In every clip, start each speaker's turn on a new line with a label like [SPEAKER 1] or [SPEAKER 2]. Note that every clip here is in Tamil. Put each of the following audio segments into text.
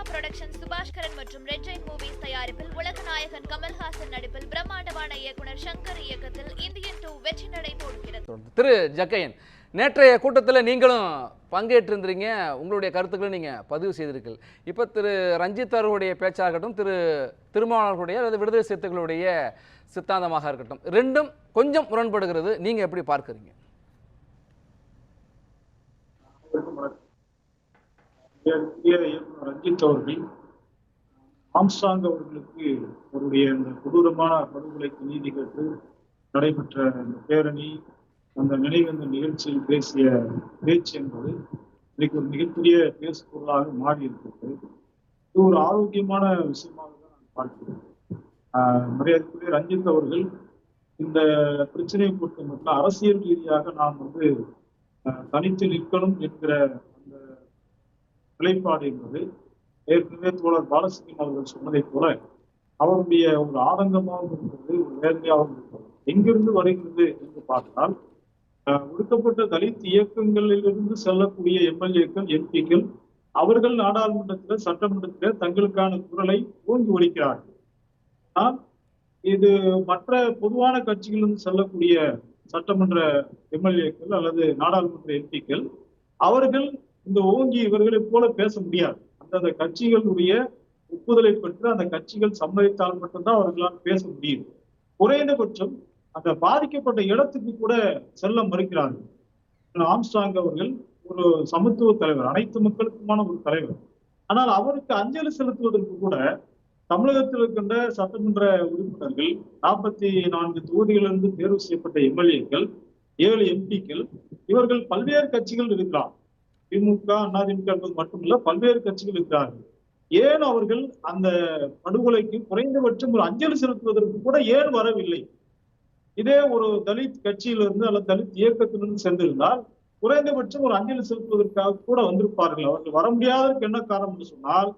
[SPEAKER 1] தீபிகா புரொடக்ஷன் சுபாஷ்கரன் மற்றும் ரெட் ஜெயின் மூவிஸ் தயாரிப்பில் உலகநாயகன் கமல்ஹாசன் நடிப்பில் பிரம்மாண்டமான இயக்குனர் சங்கர் இயக்கத்தில் இந்தியன் டூ வெற்றி நடை போடுகிறது
[SPEAKER 2] திரு ஜக்கையன் நேற்றைய கூட்டத்தில் நீங்களும் பங்கேற்றிருந்தீங்க உங்களுடைய கருத்துக்களை நீங்கள் பதிவு செய்திருக்கீர்கள். இப்போ திரு ரஞ்சித் அவர்களுடைய பேச்சாகட்டும் திரு திருமாவளவர்களுடைய அல்லது விடுதலை சிறுத்தைகளுடைய சித்தாந்தமாக இருக்கட்டும் ரெண்டும் கொஞ்சம் முரண்படுகிறது. நீங்கள் எப்படி பார்க்குறீங்க?
[SPEAKER 3] ரஞ்சித் அவர்கள் ஆம்சாங் அவர்களுக்கு அவருடைய அந்த கொடூரமான படுகொலைக்கு நீதி கேட்டு நடைபெற்ற அந்த பேரணி அந்த நினைவந்த நிகழ்ச்சியில் பேசிய பேச்சு என்பது இன்னைக்கு ஒரு மிகப்பெரிய பேசு பொருளாக மாறி இருக்கிறது இது ஒரு ஆரோக்கியமான விஷயமாக தான் நான் பார்க்கிறேன். மரியாதைக்குரிய ரஞ்சித் அவர்கள் இந்த பிரச்சனையை பொறுத்த மட்டும் அரசியல் ரீதியாக நாம் வந்து தனித்து நிற்கணும் என்கிற நிலைப்பாடு என்பது ஏற்கனவே தோழர் பாலசிங்கம் அவர்கள் சொன்னதைப் போல அவருடைய ஒரு ஆதங்கமாகவும் இருக்கிறது ஒரு வேதனையாகவும் இருக்கிறது எங்கிருந்து வருகிறது என்று பார்த்தால் ஆஹ் ஒடுக்கப்பட்ட தலித் இயக்கங்களிலிருந்து செல்லக்கூடிய எம்எல்ஏக்கள் எம்பிக்கள் அவர்கள் நாடாளுமன்றத்தில் சட்டமன்றத்தில் தங்களுக்கான குரலை ஓங்கி ஒழிக்கிறார்கள் ஆனால் இது மற்ற பொதுவான கட்சிகளிலிருந்து செல்லக்கூடிய சட்டமன்ற எம்எல்ஏக்கள் அல்லது நாடாளுமன்ற எம்பிக்கள் அவர்கள் இந்த ஓங்கி இவர்களைப் போல பேச முடியாது. அந்தந்த கட்சிகளுடைய ஒப்புதலை பெற்று அந்த கட்சிகள் சம்மதித்தால் மட்டும்தான் அவர்களால் பேச முடியும். குறைந்தபட்சம் அந்த பாதிக்கப்பட்ட இடத்துக்கு கூட செல்ல மறுக்கிறார்கள். ஆம்ஸ்டாங் அவர்கள் ஒரு சமத்துவ தலைவர் அனைத்து மக்களுக்குமான ஒரு தலைவர். ஆனால் அவருக்கு அஞ்சலி செலுத்துவதற்கு கூட தமிழகத்தில் இருக்கின்ற சட்டமன்ற உறுப்பினர்கள் நாற்பத்தி நான்கு தொகுதிகளிலிருந்து தேர்வு செய்யப்பட்ட எம்எல்ஏக்கள் ஏழு எம்பிக்கள் இவர்கள் பல்வேறு கட்சிகள் இருக்கிறார். திமுக அதிமுக என்பது மட்டுமல்ல பல்வேறு கட்சிகள் இருக்கிறார்கள். ஏன் அவர்கள் அந்த படுகொலைக்கு குறைந்தபட்சம் ஒரு அஞ்சலி செலுத்துவதற்கு கூட ஏன் வரவில்லை? இதே ஒரு தலித் கட்சியிலிருந்து அல்லது தலித் இயக்கத்திலிருந்து சென்றிருந்தால் குறைந்தபட்சம் ஒரு அஞ்சலி செலுத்துவதற்காக கூட வந்திருப்பார்கள். அவர்கள் வர முடியாததற்கு என்ன காரணம் என்று சொன்னால்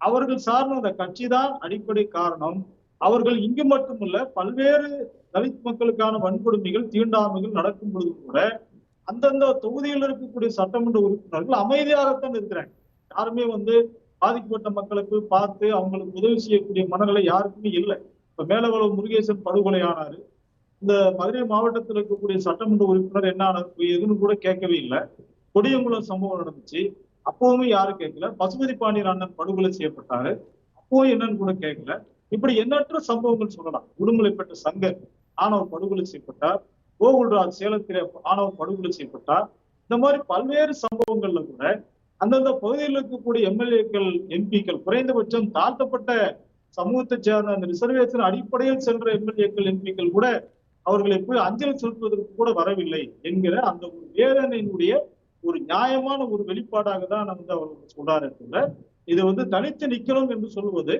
[SPEAKER 3] அவர்கள் சார்ந்த அந்த கட்சி தான் அடிப்படை காரணம். அவர்கள் இங்கு மட்டுமல்ல பல்வேறு தலித் மக்களுக்கான வன்கொடுமைகள் தீண்டாமைகள் நடக்கும் பொழுது கூட அந்தந்த தொகுதியில் இருக்கக்கூடிய சட்டமன்ற உறுப்பினர்கள் அமைதியாகத்தான் இருக்கிறாங்க. யாருமே வந்து பாதிக்கப்பட்ட மக்களுக்கு பார்த்து அவங்களுக்கு உதவி செய்யக்கூடிய மனநிலை யாருக்குமே இல்லை. இப்ப மேலவளவு முருகேசன் படுகொலை ஆனாரு. இந்த மதுரை மாவட்டத்தில் இருக்கக்கூடிய சட்டமன்ற உறுப்பினர் என்ன ஆனது எதுன்னு கூட கேட்கவே இல்லை. கொடியங்குளம் சம்பவம் நடந்துச்சு. அப்பவுமே யாரும் கேட்கல. பசுபதி பாண்டியர் அண்ணன் படுகொலை செய்யப்பட்டாரு. அப்பவும் என்னன்னு கூட கேட்கல. இப்படி எண்ணற்ற சம்பவங்கள் சொல்லலாம். உடுமலை பெற்ற சங்கர் ஆனவர் படுகொலை செய்யப்பட்டார். கோகுல்ராஜ் சேலத்திலே ஆணவர் படுகொலை செய்யப்பட்டார். இந்த மாதிரி பல்வேறு சம்பவங்கள்ல கூட அந்தந்த பகுதியில் இருக்கக்கூடிய எம்எல்ஏக்கள் எம்பிக்கள் குறைந்தபட்சம் தாழ்த்தப்பட்ட சமூகத்தை சேர்ந்த அந்த ரிசர்வேஷன் அடிப்படையில் சென்ற எம்எல்ஏக்கள் எம்பிக்கள் கூட அவர்களை போய் அஞ்சலி செலுத்துவதற்கு கூட வரவில்லை என்கிற அந்த ஒரு வேதனையினுடைய ஒரு நியாயமான ஒரு வெளிப்பாடாக தான் வந்து அவர் சொல்றாரு தவிர இது வந்து தனித்து நிக்கணும் என்று சொல்லுவது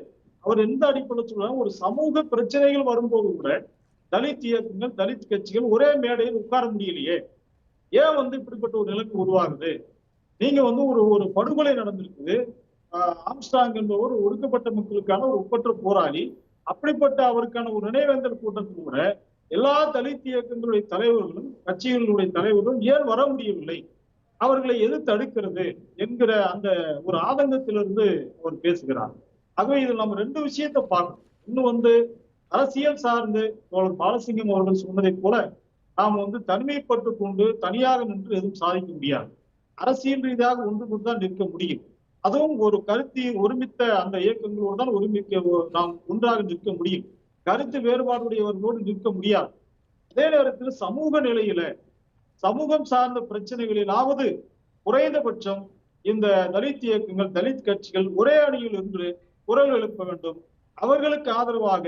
[SPEAKER 3] அவர் எந்த அடிப்படையில் சொல்றாங்க ஒரு சமூக பிரச்சனைகள் வரும்போது கூட தலித் இயக்கங்கள் தலித் கட்சிகள் ஒரே மேடையில் உட்கார முடியலையே. ஏன் வந்து இப்படிப்பட்ட ஒரு நிலைமை உருவாகுது? நீங்க வந்து ஒரு ஒரு படுகொலை நடந்திருக்குது. ஆஹ் ஆம்ஸ்டாங் என்பவர் ஒடுக்கப்பட்ட மக்களுக்கான ஒரு ஒப்பற்ற போராளி. அப்படிப்பட்ட அவருக்கான ஒரு நினைவேந்தல் கூட்டத்தில் கூட எல்லா தலித் இயக்கங்களுடைய தலைவர்களும் கட்சிகளுடைய தலைவர்களும் ஏன் வர முடியவில்லை? அவர்களை எது தடுக்கிறது என்கிற அந்த ஒரு ஆதங்கத்திலிருந்து அவர் பேசுகிறார். ஆகவே இதில் நம்ம ரெண்டு விஷயத்தை பார்க்கணும். இன்னும் வந்து அரசியல் சார்ந்து தோழர் பாலசிங்கம் அவர்கள் சொன்னதைப் போல நாம் வந்து தனிமைப்பட்டு கொண்டு தனியாக நின்று எதுவும் சாதிக்க முடியாது. அரசியல் ரீதியாக ஒன்று கொண்டு தான் நிற்க முடியும். அதுவும் ஒரு கருத்தி ஒருமித்த அந்த இயக்கங்களோடு தான் ஒருமிக்க நாம் ஒன்றாக நிற்க முடியும். கருத்து வேறுபாடுடையவர்களோடு நிற்க முடியாது. அதே நேரத்தில் சமூக நிலையில சமூகம் சார்ந்த பிரச்சனைகளிலாவது குறைந்தபட்சம் இந்த தலித் இயக்கங்கள் தலித் கட்சிகள் ஒரே அணியில் இருந்து குரல் எழுப்ப வேண்டும். அவர்களுக்கு ஆதரவாக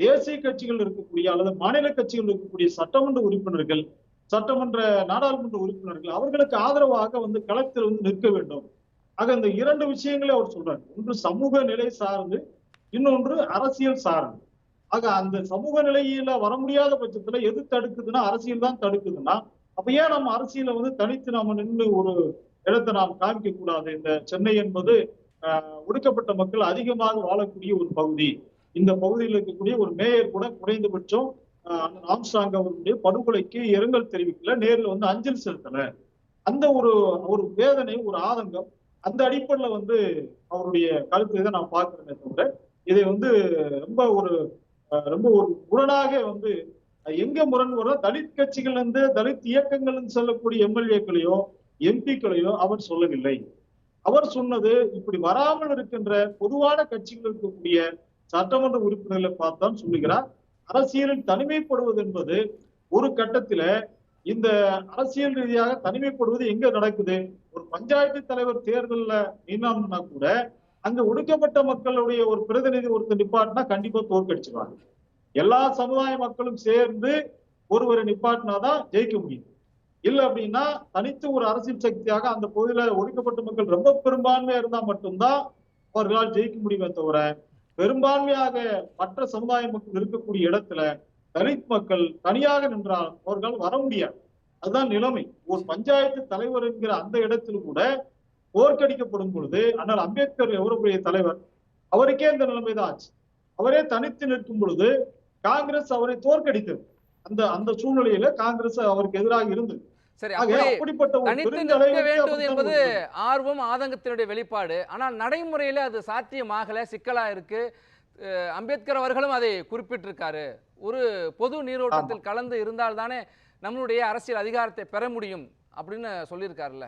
[SPEAKER 3] தேசிய கட்சிகள் இருக்கக்கூடிய அல்லது மாநில கட்சிகள் இருக்கக்கூடிய சட்டமன்ற உறுப்பினர்கள் சட்டமன்ற நாடாளுமன்ற உறுப்பினர்கள் அவர்களுக்கு ஆதரவாக வந்து களத்தில் வந்து நிற்க வேண்டும். ஆக இந்த இரண்டு விஷயங்களே அவர் சொல்றாரு. ஒன்று சமூக நிலை சார்ந்து இன்னொன்று அரசியல் சார்ந்து. ஆக அந்த சமூக நிலையில வர முடியாத பட்சத்துல எது தடுக்குதுன்னா அரசியல் தான் தடுக்குதுன்னா அப்ப ஏன் நம்ம அரசியல வந்து தனித்து நாம நின்று ஒரு இடத்தை நாம் காமிக்க கூடாது இந்த சென்னை என்பது ஒடுக்கப்பட்ட மக்கள் அதிகமாக வாழக்கூடிய ஒரு பகுதி. இந்த பகுதியில் இருக்கக்கூடிய ஒரு மேயர் கூட குறைந்தபட்சம் ஆம்ஸ்டாங் அவருடைய படுகொலைக்கு இரங்கல் தெரிவிக்கல நேரில் வந்து அஞ்சலி செலுத்தல. அந்த ஒரு ஒரு வேதனை ஒரு ஆதங்கம் அந்த அடிப்படையில் வந்து அவருடைய கருத்தை தான் நான் பார்க்கிறேனே தவிர இதை வந்து ரொம்ப ஒரு ரொம்ப ஒரு முரணாக வந்து எங்க முரண் வரும் தலித் கட்சிகள் இருந்து தலித் இயக்கங்கள் சொல்லக்கூடிய எம்எல்ஏக்களையோ எம்பிக்களையோ அவர் சொல்லவில்லை. அவர் சொன்னது இப்படி வராமல் இருக்கின்ற பொதுவான கட்சிகள் இருக்கக்கூடிய சட்டமன்ற உறுப்பினர்களை பார்த்தான் சொல்லுகிறார். அரசியலில் தனிமைப்படுவது என்பது ஒரு கட்டத்தில இந்த அரசியல் ரீதியாக தனிமைப்படுவது எங்க நடக்குது? ஒரு பஞ்சாயத்து தலைவர் தேர்தலில் நின்னாம்னா கூட அங்க ஒடுக்கப்பட்ட மக்களுடைய ஒரு பிரதிநிதி ஒருத்தர் நிப்பாட்டினா கண்டிப்பா தோற்கடிச்சிருவாங்க. எல்லா சமுதாய மக்களும் சேர்ந்து ஒருவரை நிப்பாட்டினாதான் ஜெயிக்க முடியும். இல்லை அப்படின்னா தனித்து ஒரு அரசியல் சக்தியாக அந்த பகுதியில ஒடுக்கப்பட்ட மக்கள் ரொம்ப பெரும்பான்மையா இருந்தா மட்டும்தான் அவர்களால் ஜெயிக்க முடியுமே தவிர பெரும்பான்மையாக மற்ற சமுதாய மக்கள் இருக்கக்கூடிய இடத்துல தலித் மக்கள் தனியாக நின்றால் அவர்களால் வர முடியாது. அதுதான் நிலைமை. ஒரு பஞ்சாயத்து தலைவர் என்கிற அந்த இடத்தில் கூட தோற்கடிக்கப்படும் பொழுது ஆனால் அம்பேத்கர் எவ்வளவு தலைவர்? அவருக்கே இந்த நிலைமை தான் ஆச்சு. அவரே தனித்து நிற்கும் பொழுது காங்கிரஸ் அவரை தோற்கடித்தது. அந்த அந்த சூழ்நிலையில காங்கிரஸ் அவருக்கு எதிராக இருந்தது.
[SPEAKER 2] சரி
[SPEAKER 3] அப்படிப்பட்ட
[SPEAKER 2] தனித்து நிற்க வேண்டுவது என்பது ஆர்வம் ஆதங்கத்தினுடைய வெளிப்பாடு. ஆனால் நடைமுறையில் அது சாத்தியமாகல சிக்கலா இருக்கு. அம்பேத்கர் அவர்களும் அதை குறிப்பிட்டிருக்காரு. ஒரு பொது நீரோட்டத்தில் கலந்து இருந்தால்தானே நம்மளுடைய அரசியல் அதிகாரத்தை பெற முடியும் அப்படின்னு சொல்லியிருக்காருல்ல.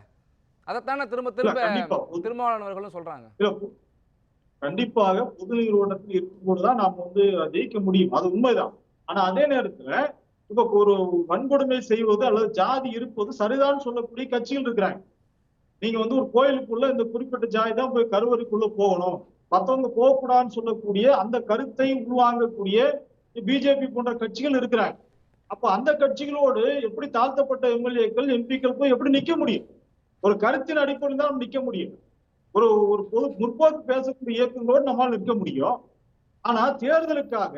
[SPEAKER 2] அதைத்தானே திரும்ப திரும்ப திருமாவளவன் அவர்களும் சொல்றாங்க.
[SPEAKER 3] கண்டிப்பாக பொது நிறுவனத்தில் இருக்கும்போதுதான் நாம வந்து ஜெயிக்க முடியும். அது உண்மைதான். ஆனா அதே நேரத்துல இப்ப ஒரு வன்கொடுமை செய்வது அல்லது ஜாதி இருப்பது சரிதான் சொல்லக்கூடிய கட்சிகள் இருக்கிறாங்க. நீங்க வந்து ஒரு கோயிலுக்குள்ள இந்த குறிப்பிட்ட ஜாதி தான் போய் கருவறைக்குள்ள போகணும். மத்தவங்க போகக்கூடாதுன்னு சொல்லக்கூடிய அந்த கருத்தை உள்வாங்கக்கூடிய பிஜேபி போன்ற கட்சிகள் இருக்கிறாங்க. அப்ப அந்த கட்சிகளோடு எப்படி தாழ்த்தப்பட்ட எம்எல்ஏக்கள் எம்பிக்கள் போய் எப்படி நிக்க முடியும்? ஒரு கருத்தின் அடிப்படையில் தான் நம்ம நிக்க முடியும். ஒரு ஒரு பொது முற்போக்கு பேசக்கூடிய இயக்கங்களோடு நம்மால் நிற்க முடியும். ஆனா தேர்தலுக்காக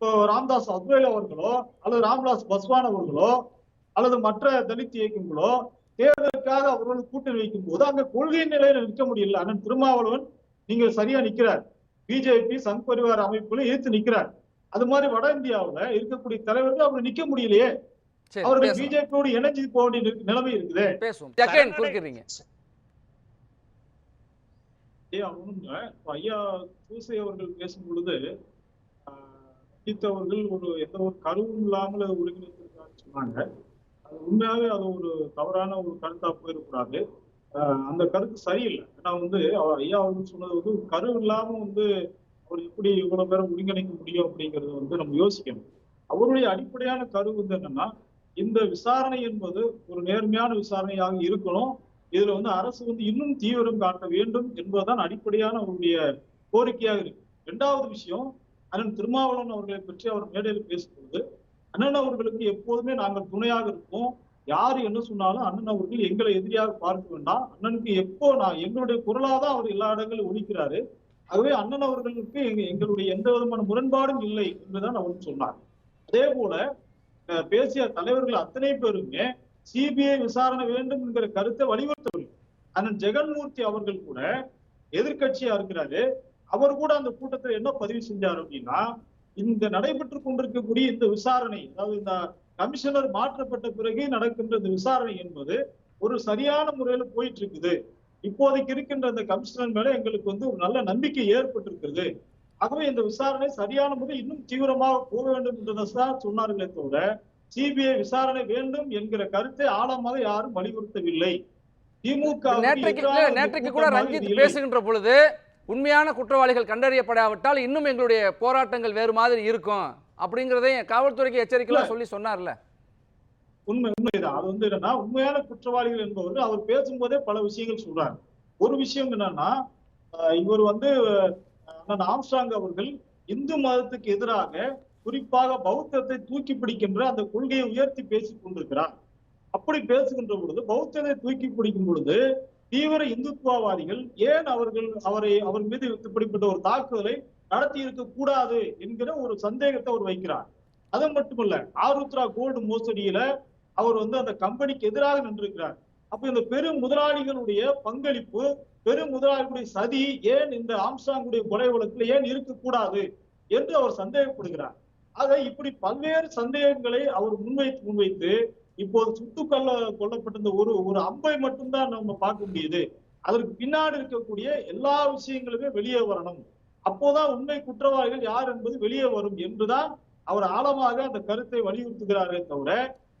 [SPEAKER 3] ராம்தாஸ் அத்வைல் அவர்களோ அல்லது ராம்தாஸ் பஸ்வான் அவர்களோ அல்லது மற்ற தலித் இயக்கங்களோ தேர்தலுக்காக அவர்கள் கூட்டணி வைக்கும் போது அங்க கொள்கை நிலையில நிற்க முடியல. அண்ணன் திருமாவளவன் நீங்க சரியா நிக்கிறார். பிஜேபி சங் பரிவார் அமைப்புல எதிர்த்து நிக்கிறார். அது மாதிரி வட இந்தியாவுல இருக்கக்கூடிய தலைவர்கள் அவர் நிக்க முடியலையே.
[SPEAKER 2] பேசுவோம்.
[SPEAKER 3] பிஜேபியோடு இணைஞ்சு போக வேண்டிய நிலை- நிலைமை இருக்குது.
[SPEAKER 2] பேசுவோம்.
[SPEAKER 3] இப்ப ஐயா சூசை அவர்கள் பேசும் பொழுது ஆஹ், அவர்கள் ஒரு எந்த ஒரு கருவும் இல்லாமல் அதை ஒருங்கிணைத்திருக்காருன்னு சொன்னாங்க. அது உண்மையாகவே அது ஒரு தவறான ஒரு கருத்தா போயிடக்கூடாது. அந்த கருத்து சரியில்லை. ஏன்னா வந்து அவர் ஐயா அவர்கள் சொன்னது வந்து ஒரு கரு இல்லாம வந்து அவர் எப்படி இவ்வளவு பேரை ஒருங்கிணைக்க முடியும் அப்படிங்கறது வந்து நம்ம யோசிக்கணும். அவருடைய அடிப்படையான கரு வந்து என்னன்னா இந்த விசாரணை என்பது ஒரு நேர்மையான விசாரணையாக இருக்கணும். இதுல வந்து அரசு வந்து இன்னும் தீவிரம் காட்ட வேண்டும் என்பதுதான் அடிப்படையான அவருடைய கோரிக்கையாக இருக்கு. இரண்டாவது விஷயம் அண்ணன் திருமாவளவன் அவர்களை பற்றி அவர் மேடையில் பேசும்போது அண்ணன் அவர்களுக்கு எப்போதுமே நாங்கள் துணையாக இருப்போம். யார் என்ன சொன்னாலும் அண்ணன் அவர்கள் எங்களை எதிரியாக பார்க்க வேண்டாம். அண்ணனுக்கு எப்போ நான் எங்களுடைய குரலாக தான் அவர் எல்லா இடங்களிலும் ஒழிக்கிறாரு ஆகவே அண்ணன் அவர்களுக்கு எங்க எங்களுடைய எந்த விதமான முரண்பாடும் இல்லை என்றுதான் அவர் சொன்னார். அதே போல அஹ், பேசிய தலைவர்கள் அத்தனை பேருமே சிபிஐ விசாரணை வேண்டும் என்கிற கருத்தை வலியுறுத்தவில்லை. அண்ணன் ஜெகன்மூர்த்தி அவர்கள் கூட எதிர்க்கட்சியா இருக்கிறாரு. அவர் கூட அந்த கூட்டத்தில் என்ன பதிவு செஞ்சார் அப்படின்னா இந்த நடைபெற்று கொண்டிருக்கக்கூடிய இந்த விசாரணை அதாவது இந்த கமிஷனர் மாற்றப்பட்ட பிறகு நடக்கின்ற இந்த விசாரணை என்பது ஒரு சரியான முறையில போயிட்டு இருக்குது இப்போதைக்கு இருக்கின்ற இந்த கமிஷனர் மேல எங்களுக்கு வந்து ஒரு நல்ல நம்பிக்கை ஏற்பட்டிருக்கிறது. ஆகவே இந்த விசாரணை சரியான முறையில் இன்னும் தீவிரமாக போக வேண்டும் என்றதான் சொன்னார்களே தவிர சிபிஐ விசாரணை வேண்டும் என்கிற கருத்தை ஆழமாக யாரும் வலியுறுத்தவில்லை. திமுக
[SPEAKER 2] நேற்றைக்கு கூட ரஞ்சித். பேசுகின்ற பொழுது உண்மையான குற்றவாளிகள் கண்டறியப்படாவிட்டால் இன்னும் எங்களுடைய போராட்டங்கள் வேறு மாதிரி இருக்கும் அப்படிங்கிறதையும் காவல்துறைக்கு எச்சரிக்கைலாம் சொல்லி சொன்னார்ல.
[SPEAKER 3] உண்மை உண்மைதான். அது வந்து என்னன்னா உண்மையான குற்றவாளிகள் என்பவர்கள் அவர் பேசும்போதே பல விஷயங்கள் சொல்றாரு ஒரு விஷயம் என்னன்னா இவர் வந்து அண்ணன் ஆம்ஸ்டாங் அவர்கள் இந்து மதத்துக்கு எதிராக குறிப்பாக பௌத்தத்தை தூக்கி பிடிக்கின்ற அந்த கொள்கையை உயர்த்தி பேசிக் கொண்டிருக்கிறார். அப்படி பேசுகின்ற பொழுது பௌத்தத்தை தூக்கி பிடிக்கும் பொழுது தீவிர இந்துத்துவவாதிகள் ஏன் அவர்கள் அவரை அவர் மீது இப்படிப்பட்ட ஒரு தாக்குதலை நடத்தி இருக்க கூடாது என்கிற ஒரு சந்தேகத்தை அவர் வைக்கிறார். அது மட்டுமல்ல ஆருத்ரா கோல்டு மோசடியில அவர் வந்து அந்த கம்பெனிக்கு எதிராக நின்றிருக்கிறார். அப்ப இந்த பெரும் முதலாளிகளுடைய பங்களிப்பு பெரும் முதலாளிகளுடைய சதி ஏன் இந்த ஆம்சாங்குடைய கொலை வழக்கில் ஏன் இருக்கக்கூடாது என்று அவர் சந்தேகப்படுகிறார். ஆக இப்படி பல்வேறு சந்தேகங்களை அவர் முன்வைத்து முன்வைத்து இப்போது சுட்டு கொல்ல கொல்லப்பட்டிருந்த ஒரு ஒரு அம்பை மட்டும்தான் நம்ம பார்க்க முடியுது. அதற்கு பின்னாடி இருக்கக்கூடிய எல்லா விஷயங்களுமே வெளியே வரணும். அப்போதான் உண்மை குற்றவாளிகள் யார் என்பது வெளியே வரும் என்றுதான் அவர் ஆழமாக அந்த கருத்தை வலியுறுத்துகிறாரே தவிர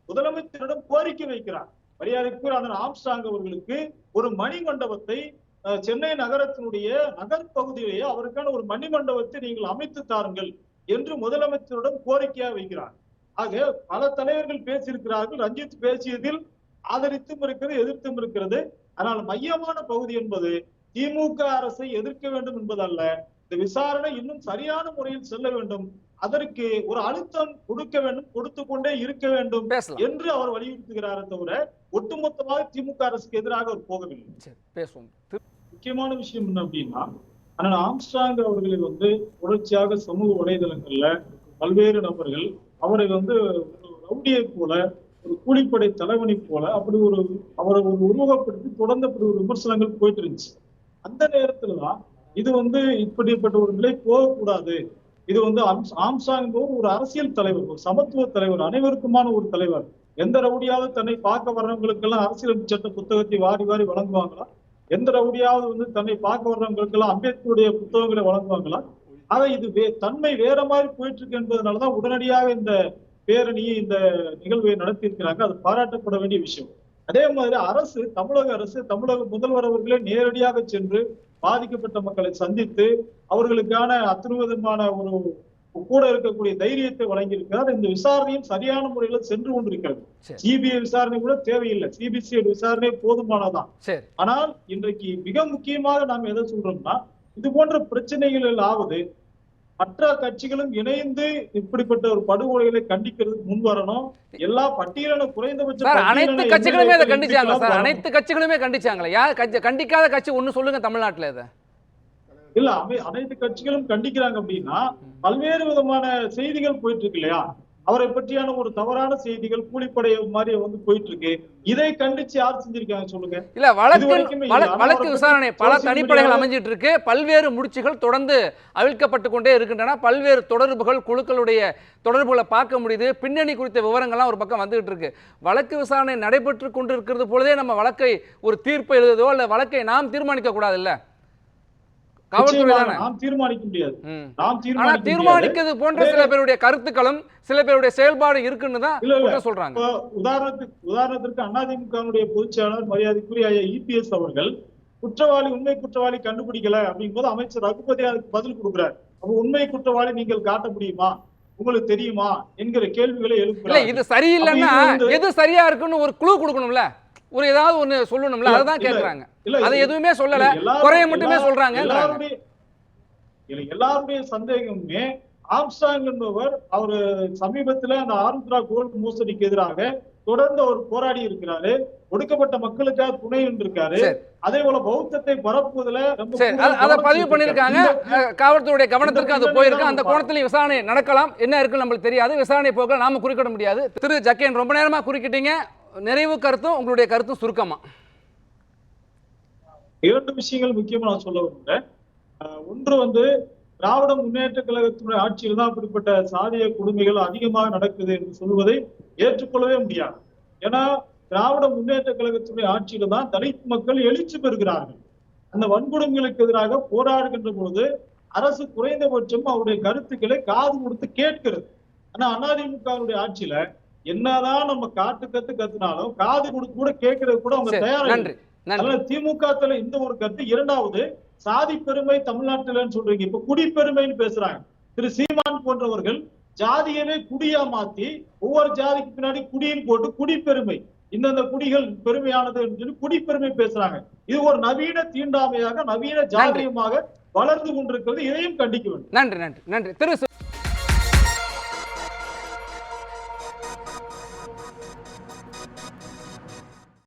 [SPEAKER 3] முதலமைச்சரிடம் கோரிக்கை வைக்கிறார். மரியாதைக்கு அதன் ஆம்ஸ்டாங் அவர்களுக்கு ஒரு மணி மண்டபத்தை சென்னை நகரத்தினுடைய நகர்ப்பகுதியிலேயே அவருக்கான ஒரு மணி மண்டபத்தை நீங்கள் அமைத்து தாருங்கள் என்று முதலமைச்சரிடம் கோரிக்கையா வைக்கிறார். ஆக பல தலைவர்கள் பேசியிருக்கிறார்கள். ரஞ்சித் பேசியதில் ஆதரித்தும் இருக்கிறது எதிர்த்தும் இருக்கிறது. ஆனால் மையமான பகுதி என்பது திமுக அரசை எதிர்க்க வேண்டும் என்பதல்ல. இந்த விசாரணை இன்னும் சரியான முறையில் செல்ல வேண்டும். அதற்கு ஒரு அழுத்தம் கொடுக்க வேண்டும் கொடுத்து கொண்டே இருக்க வேண்டும் என்று அவர் வலியுறுத்துகிறாரே தவிர ஒட்டுமொத்தமாக திமுக அரசுக்கு எதிராக அவர் போகவில்லை.
[SPEAKER 2] பேசுவோம்.
[SPEAKER 3] முக்கியமான விஷயம் என்ன அப்படின்னா அண்ணன் ஆம்ஸ்டாங் அவர்களை வந்து தொடர்ச்சியாக சமூக வலைதளங்கள்ல பல்வேறு நபர்கள் அவரை வந்து ஒரு ரவுடியை போல ஒரு கூலிப்படை தலைவனை போல அப்படி ஒரு அவரை ஒரு உருவகப்படுத்தி தொடர்ந்து அப்படி ஒரு விமர்சனங்கள் போயிட்டு இருந்துச்சு அந்த நேரத்துல தான் இது வந்து இப்படிப்பட்ட ஒரு நிலை போகக்கூடாது. இது வந்து ஆம்சாங் ஒரு அரசியல் தலைவர் ஒரு சமத்துவ தலைவர் அனைவருக்குமான ஒரு தலைவர். எந்த ரவுடியாவது தன்னை பார்க்க வர்றவங்களுக்கெல்லாம் அரசியல் சட்ட புத்தகத்தை வாரி வாரி வழங்குவாங்களா? எந்த ரவுடியாவது வந்து தன்னை பார்க்க வர்றவங்களுக்கெல்லாம் அம்பேத்கருடைய புத்தகங்களை வழங்குவாங்களா? ஆக இது வே தன்மை வேற மாதிரி போயிட்டு இருக்கு என்பதனாலதான் உடனடியாக இந்த பேரணியை இந்த நிகழ்வை நடத்தி இருக்கிறாங்க அது பாராட்டப்பட வேண்டிய விஷயம். அதே மாதிரி அரசு தமிழக அரசு தமிழக முதல்வர் அவர்களே நேரடியாக சென்று பாதிக்கப்பட்ட மக்களை சந்தித்து அவர்களுக்கான அத்தனை விதமான ஒரு கூட இருக்கக்கூடிய தைரியத்தை வழங்கியிருக்கிறார். இந்த விசாரணையும் சரியான முறையில சென்று கொண்டிருக்கிறது. சிபிஐ விசாரணை கூட தேவையில்லை. சிபிசிஐடி விசாரணை போதுமானதான். ஆனால் இன்றைக்கு மிக முக்கியமாக நாம் எதை சொல்றோம்னா இது போன்ற பிரச்சனைகளில் ஆவது மற்ற கட்சிகளும் இணைந்து இப்படிப்பட்ட ஒரு படுகொலைகளை கண்டிக்கிறதுக்கு முன் வரணும். எல்லா பட்டியலின குறைந்தபட்ச
[SPEAKER 2] அனைத்து கட்சிகளுமே அதை கண்டிச்சாங்க சார். அனைத்து கட்சிகளுமே கண்டிச்சாங்களே? யார் கண்டிக்காத கட்சி ஒண்ணு சொல்லுங்க தமிழ்நாட்டுல இதை.
[SPEAKER 3] இல்ல அனைத்து கட்சிகளும் கண்டிக்கிறாங்க அப்படின்னா பல்வேறு விதமான செய்திகள் போயிட்டு இருக்கு இல்லையா? அவரை பற்றியான ஒரு தவறான செய்திகள் கூலிப்படை மாதிரி வந்து போயிட்டு இருக்கு இதை கண்டிச்சு யார் செஞ்சிருக்காங்க சொல்லுங்க?
[SPEAKER 2] இல்ல வழக்கு வழக்கு விசாரணை பல தனிப்படைகள் அமைஞ்சிட்டு இருக்கு பல்வேறு முடிச்சுகள் தொடர்ந்து அவிழ்க்கப்பட்டு கொண்டே இருக்கின்றன. பல்வேறு தொடர்புகள் குழுக்களுடைய தொடர்புகளை பார்க்க முடியுது. பின்னணி குறித்த விவரங்கள்லாம் ஒரு பக்கம் வந்துகிட்டு இருக்கு. வழக்கு விசாரணை நடைபெற்று கொண்டிருக்கிறது பொழுதே நம்ம வழக்கை ஒரு தீர்ப்பை எழுதுதோ இல்ல வழக்கை நாம் தீர்மானிக்க கூடாது இல்ல?
[SPEAKER 3] நாம் தீர்மானிக்க முடியாது. நாம்.
[SPEAKER 2] தீர்மானிக்கிறது போன்ற சில பேருடைய கருத்துக்களும் சில பேருடைய செயல்பாடு இருக்குன்னு தான் சொல்றாங்க.
[SPEAKER 3] உதாரணத்துக்கு உதாரணத்திற்கு அதிமுகவுடைய பொதுச் செயலாளர் மரியாதைக்குரிய ஐயா இபிஎஸ் அவர்கள் குற்றவாளி உண்மை குற்றவாளி கண்டுபிடிக்கல அப்படிங்கும்போது அமைச்சர் ரகுபதி அதுக்கு பதில் கொடுக்கிறார். அப்ப உண்மை குற்றவாளி நீங்கள் காட்ட முடியுமா? உங்களுக்கு தெரியுமா? என்கிற கேள்விகளை எழுப்புகிறார்.
[SPEAKER 2] இது சரியில்லைன்னா எது சரியா இருக்குன்னு ஒரு குழு கொடுக்கணும்ல? ஒரு ஏதாவது ஒண்ணு சொல்லணும்ல அதுதான்
[SPEAKER 3] இல்ல,
[SPEAKER 2] கேக்குறாங்க. அதை எதுவுமே சொல்லல. குறைய மட்டுமே சொல்றாங்க
[SPEAKER 3] எல்லாருடைய சந்தேகமுமே ஆம்ஸ்டாங் என்பவர் அவரு சமீபத்துல அந்த ஆருத்ரா கோல்டு மோசடிக்கு எதிராக தொடர்ந்து அவர் போராடி இருக்கிறாரு. ஒடுக்கப்பட்ட மக்களுக்காக துணை நின்றிருக்காரு.
[SPEAKER 2] சரி.
[SPEAKER 3] அதே போல பௌத்தத்தை பரப்புவதில்
[SPEAKER 2] அத- பதிவு பண்ணிருக்காங்க காவல்துறையுடைய கவனத்திற்கு அது போயிருக்கு. அந்த கோணத்திலையும் விசாரணை நடக்கலாம். என்ன இருக்குன்னு நம்மளுக்கு தெரியாது. விசாரணை போக நாம குறிப்பிட முடியாது. திரு ஜக்கேன் ரொம்ப நேரமா குறுக்கிட்டீங்க. நிறைவு கருத்தும் உங்களுடைய கருத்தும் சுருக்கமா?
[SPEAKER 3] இரண்டு விஷயங்கள் முக்கியமா நான் சொல்ல விரும்புறேன். ஒன்று வந்து திராவிட முன்னேற்ற கழகத்தினுடைய ஆட்சியில் தான் அப்படிப்பட்ட சாதிய கொடுமைகள் அதிகமாக நடக்குது என்று சொல்வதை ஏற்றுக்கொள்ளவே முடியாது. ஏன்னா திராவிட முன்னேற்ற கழகத்தினுடைய ஆட்சியில தான் தலித் மக்கள் எழுச்சி பெறுகிறார்கள். அந்த வன்கொடுமைகளுக்கு எதிராக போராடுகின்ற பொழுது அரசு குறைந்தபட்சம் அவருடைய கருத்துக்களை காது கொடுத்து கேட்கிறது. ஆனா அதிமுகவுடைய ஆட்சியில என்னதான் நம்ம காட்டு கத்து கத்துனாலும் காது கொடுத்து கூட கேட்கறது கூட அவங்க தயாரா திமுக இந்த ஒரு கருத்து இரண்டாவது சாதி பெருமை தமிழ்நாட்டுலன்னு சொல்றீங்க. இப்ப குடிப்பெருமைன்னு பேசுறாங்க. திரு சீமான் போன்றவர்கள் ஜாதியவே குடியா மாத்தி ஒவ்வொரு ஜாதிக்கு பின்னாடி குடியும் போட்டு குடிப்பெருமை இந்தந்த குடிகள் பெருமையானது என்று குடிப்பெருமை பேசுறாங்க. இது ஒரு நவீன தீண்டாமையாக நவீன ஜாதியமாக வளர்ந்து கொண்டிருக்கிறது. இதையும் கண்டிக்க வேண்டும்.
[SPEAKER 2] நன்றி நன்றி நன்றி. திரு